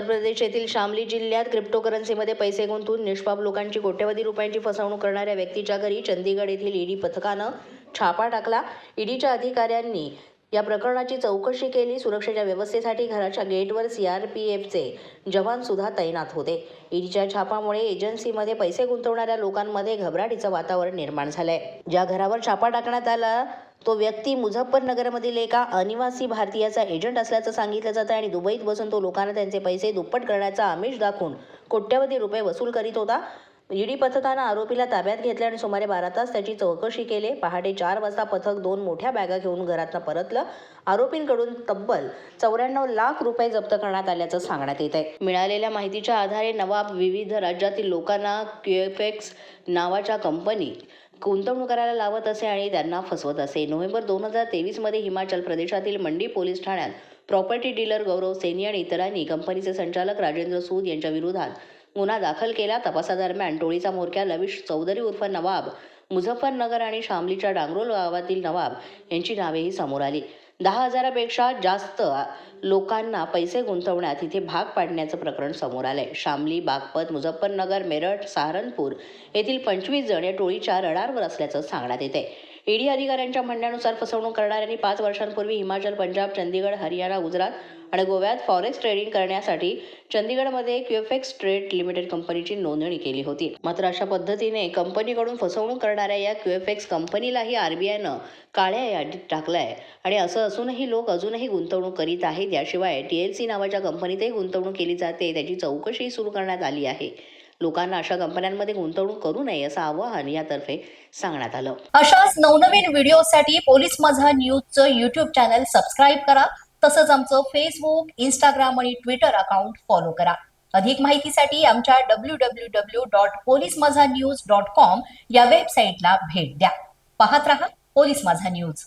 प्रदेश येथील शामली जिल्ह्यात क्रिप्टोकरन्सीमध्ये पैसे गुंतवून निष्पाप लोकांची कोट्यवधी रुपयांची फसवणूक करणाऱ्या व्यक्तीच्या घरी चंदीगड येथील ईडी पथकानं छापा टाकला. ईडीच्या अधिकाऱ्यांनी या प्रकरणाची चौकशी केली सुरक्षेच्या व्यवस्थेसाठी घराच्या गेटवर सीआरपीएफचे जवान सुद्धा तैनात होते. ईडीच्या छापामुळे एजन्सीमध्ये पैसे गुंतवणाऱ्या लोकांमध्ये घबराटीचं वातावरण निर्माण झालंय. ज्या घरावर छापा टाकण्यात आला तो व्यक्ती मुझफ्फरनगरमधील एका अनिवासी भारतीयाचा एजंट असल्याचं सांगितलं जातं आणि दुबईत बसून तो लोकांना त्यांचे पैसे दुप्पट करण्याचा आमिष दाखवून कोट्यवधी रुपये वसूल करीत होता. ईडी पथकानं आरोपीला ताब्यात घेतले आणि सुमारे बारा तास त्याची चौकशी केली. पहाटे चार वाजता पथक दोन मोठ्या बॅगा घेऊन घरातनं परतलं. आरोपींकडून तब्बल चौऱ्याण्णव लाख रुपये जप्त करण्यात आल्याचं सांगण्यात येत आहे मिळालेल्या माहितीच्या आधारे नवाब विविध राज्यातील लोकांना क्युएफएक्स नावाच्या कंपनी गुंतवणूक करायला लावत असे आणि त्यांना फसवत असे. नोव्हेंबर दोन हजार तेवीसमध्ये हिमाचल प्रदेशातील मंडी पोलीस ठाण्यात प्रॉपर्टी डीलर गौरव सेनी आणि इतरांनी कंपनीचे संचालक राजेंद्र सूद यांच्या विरोधात गुन्हा दाखल केला. तपासादरम्यान टोळीचा म्होरक्या लविश चौधरी उर्फ नवाब मुझफ्फरनगर आणि शामलीच्या डांगरोल गावातील नवाब यांची नावेही समोर आली. दहा हजारापेक्षा जास्त लोकांना पैसे गुंतवण्यात इथे भाग पाडण्याचं प्रकरण समोर आलंय. शामली बागपत मुझफ्फरनगर मेरठ सहारनपूर येथील पंचवीस जण या टोळीच्या रडारवर असल्याचं सांगण्यात येते ईडी अधिकाऱ्यांच्या म्हणण्यानुसार फसवणूक करणाऱ्यांनी पाच वर्षांपूर्वी हिमाचल पंजाब चंदीगड हरियाणा गुजरात आणि गोव्यात फॉरेक्स ट्रेडिंग करण्यासाठी चंदीगडमध्ये क्युएफएक्स ट्रेड लिमिटेड कंपनीची नोंदणी केली होती. मात्र अशा पद्धतीने कंपनीकडून फसवणूक करणाऱ्या या क्युएफएक्स कंपनीलाही आरबीआयनं काळ्या यादीत टाकलंय आणि असं असूनही लोक अजूनही गुंतवणूक करीत आहेत. याशिवाय टीएलसी नावाच्या कंपनीतही गुंतवणूक केली जाते. त्याची चौकशी सुरू करण्यात आली आहे. लोकांना अशा कंपन्यांमध्ये गुंतवणूक करू नये असं आवाहन यातर्फे सांगण्यात आलं. अशाच नवनवीन व्हिडिओसाठी पोलीस माझा न्यूजचं युट्यूब चॅनल सबस्क्राईब करा. तसंच आमचं फेसबुक इंस्टाग्राम आणि ट्विटर अकाउंट फॉलो करा. अधिक माहितीसाठी आमच्या W W W dot police Majha news dot com या वेबसाईटला भेट द्या. पाहत रहा पोलीस माझा न्यूज.